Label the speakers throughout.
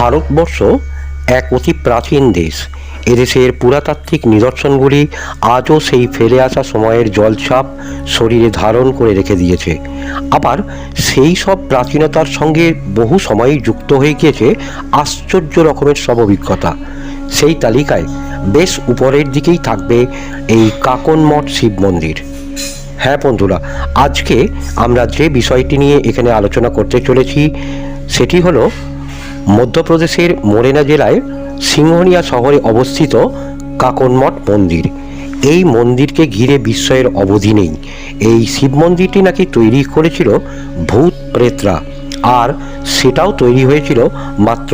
Speaker 1: ভারতবর্ষ এক অতি প্রাচীন দেশ। এদেশের পুরাতাত্ত্বিক নিদর্শনগুলি আজও সেই ফেলে আসা সময়ের জলছাপ শরীরে ধারণ করে রেখে দিয়েছে। আবার সেই সব প্রাচীনতার সঙ্গে বহু সময়ই যুক্ত হয়ে গিয়েছে আশ্চর্য রকমের সব অভিজ্ঞতা। সেই তালিকায় বেশ উপরের দিকেই থাকবে এই কাকন মঠ শিব মন্দির। হ্যাঁ বন্ধুরা, আজকে আমরা যে বিষয়টি নিয়ে এখানে আলোচনা করতে চলেছি, সেটি হলো মধ্যপ্রদেশের মোরেনা জেলায় সিংহনিয়া শহরে অবস্থিত কাকনমঠ মন্দির। এই মন্দিরকে ঘিরে বিস্ময়ের অবধি নেই। এই শিব মন্দিরটি নাকি তৈরি করেছিল ভূত প্রেতরা, আর সেটাও তৈরি হয়েছিল মাত্র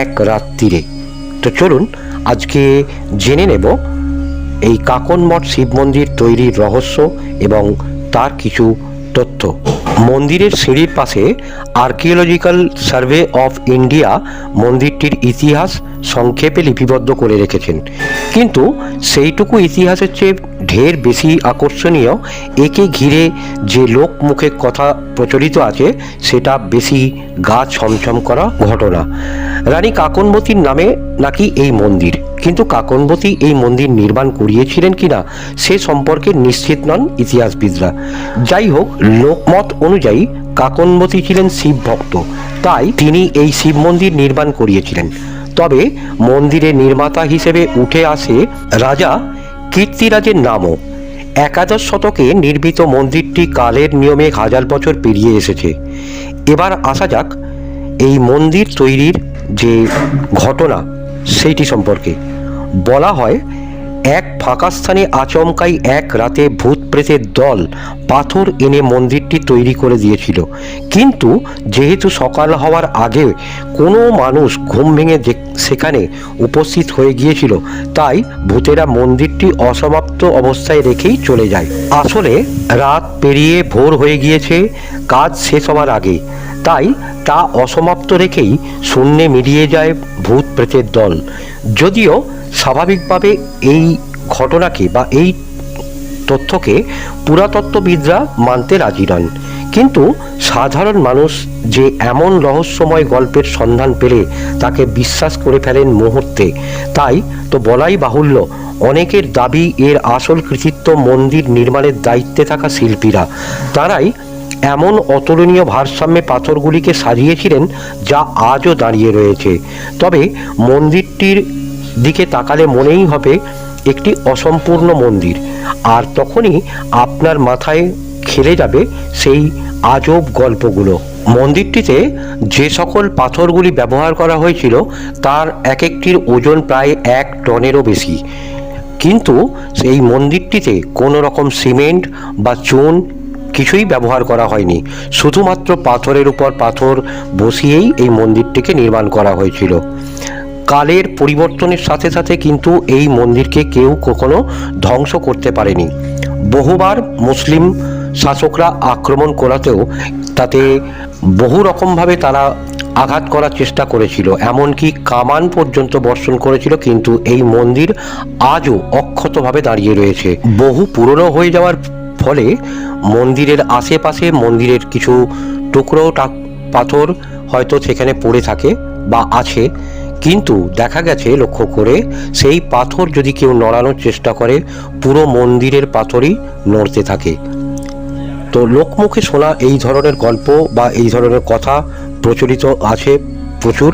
Speaker 1: এক রাত্রিরে। তো চলুন আজকে জেনে নেব এই কাকনমঠ শিব মন্দির তৈরির রহস্য এবং তার কিছু তথ্য। মন্দিরের সিঁড়ির পাশে আর্কিওলজিক্যাল সার্ভে অফ ইন্ডিয়া মন্দিরটির ইতিহাস সংক্ষেপে লিপিবদ্ধ করে রেখেছেন। কিন্তু সেইটুকু ইতিহাসের চেয়ে ঢের বেশি আকর্ষণীয়, একে ঘিরে যে লোক মুখে কথা প্রচলিত আছে, সেটা বেশি গা ছমছম করা ঘটনা। রানী কাকনবতীর নামে নাকি এই মন্দির? কিন্তু কাকনবতী এই মন্দির নির্মাণ করিয়েছিলেন কিনা সে সম্পর্কে নিশ্চিত নন ইতিহাসবিদরা। যাই হোক লোকমত অনুযায়ী কাকনবতী ছিলেন শিব ভক্ত। তাই তিনি এই শিব মন্দির নির্মাণ করিয়েছিলেন। তবে মন্দিরের নির্মাতা হিসেবে উঠে আসে রাজা কীর্তিরাজের নামও। একাদশ শতকে নির্মিত মন্দিরটি কালের নিয়মে হাজার বছর পেরিয়ে এসেছে। এবার আসা যাক এই মন্দির তৈরির যে ঘটনা, সেইটি সম্পর্কে। বলা হয় এক ফাঁকা স্থানে আচমকাই এক রাতে ভূত প্রেতের দল পাথর এনে মন্দিরটি তৈরি করে দিয়েছিল। কিন্তু যেহেতু সকাল হওয়ার আগে কোনো মানুষ ঘুম ভেঙে সেখানে উপস্থিত হয়ে গিয়েছিল, তাই ভূতেরা মন্দিরটি অসমাপ্ত অবস্থায় রেখেই চলে যায়। আসলে রাত পেরিয়ে ভোর হয়ে গিয়েছে, কাজ শেষ হওয়ার আগে। তাই তা অসমাপ্ত রেখেই শূন্যে মিলিয়ে যায় ভূত প্রেতের দল। যদিও স্বাভাবিকভাবে এই ঘটনাকে বা এই তথ্যকে পুরাতত্ত্ববিদরা মানতে রাজি নন। কিন্তু সাধারণ মানুষ যে এমন রহস্যময় গল্পের সন্ধান পেলে তাকে বিশ্বাস করে ফেলেন মুহূর্তে। তাই তো বলাই বাহুল্য, অনেকের দাবি এর আসল কৃতিত্ব মন্দির নির্মাণের দায়িত্বে থাকা শিল্পীরা। তারাই এমন অতুলনীয় ভারসাম্যে পাথরগুলিকে সাজিয়েছিলেন যা আজও দাঁড়িয়ে রয়েছে। তবে মন্দিরটির দিকে তাকালে মনেই হবে একটি অসম্পূর্ণ মন্দির। আর তখনই আপনার মাথায় খেলে যাবে সেই আজব গল্পগুলো। মন্দিরটিতে যে সকল পাথরগুলি ব্যবহার করা হয়েছিল, তার এক একটির ওজন প্রায় এক টনেরও বেশি। কিন্তু এই মন্দিরটিতে কোনো রকম সিমেন্ট বা চুন কিছুই ব্যবহার করা হয়নি। শুধুমাত্র পাথরের উপর পাথর বসিয়েই এই মন্দিরটিকে নির্মাণ করা হয়েছিল। কালের পরিবর্তনের সাথে সাথে কিন্তু এই মন্দিরকে কেউ কখনো ধ্বংস করতে পারেনি। বহুবার মুসলিম শাসকরা আক্রমণ করাতেও তাতে বহু রকমভাবে তারা আঘাত করার চেষ্টা করেছিল। এমনকি কামান পর্যন্ত বর্ষণ করেছিল, কিন্তু এই মন্দির আজও অক্ষতভাবে দাঁড়িয়ে রয়েছে। বহু পুরনো হয়ে যাওয়ার ফলে মন্দিরের আশেপাশে মন্দিরের কিছু টুকরো পাথর হয়তো সেখানে পড়ে থাকে বা আছে। কিন্তু দেখা গেছে, লক্ষ্য করে, সেই পাথর যদি কেউ নড়ানোর চেষ্টা করে, পুরো মন্দিরের পাথরই নড়তে থাকে। তো লোকমুখে শোনা এই ধরনের গল্প বা এই ধরনের কথা প্রচলিত আছে প্রচুর।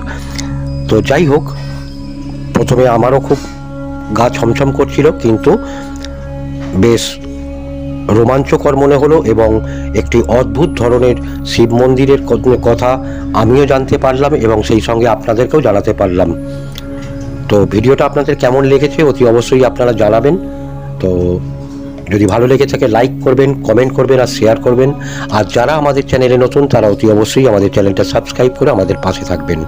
Speaker 1: তো যাই হোক, প্রথমে আমারও খুব গা ছমছম করছিল, কিন্তু বেশ রোমাঞ্চকর মনে হলো এবং একটি অদ্ভুত ধরনের শিব মন্দিরের কথা আমিও জানতে পারলাম এবং সেই সঙ্গে আপনাদেরকেও জানাতে পারলাম। তো ভিডিওটা আপনাদের কেমন লেগেছে অতি অবশ্যই আপনারা জানাবেন। তো যদি ভালো লেগে থাকে লাইক করবেন কমেন্ট করবেন আর শেয়ার করবেন। আর যারা আমাদের চ্যানেলে নতুন, তারা অতি অবশ্যই আমাদের চ্যানেলটা সাবস্ক্রাইব করে আমাদের পাশে থাকবেন।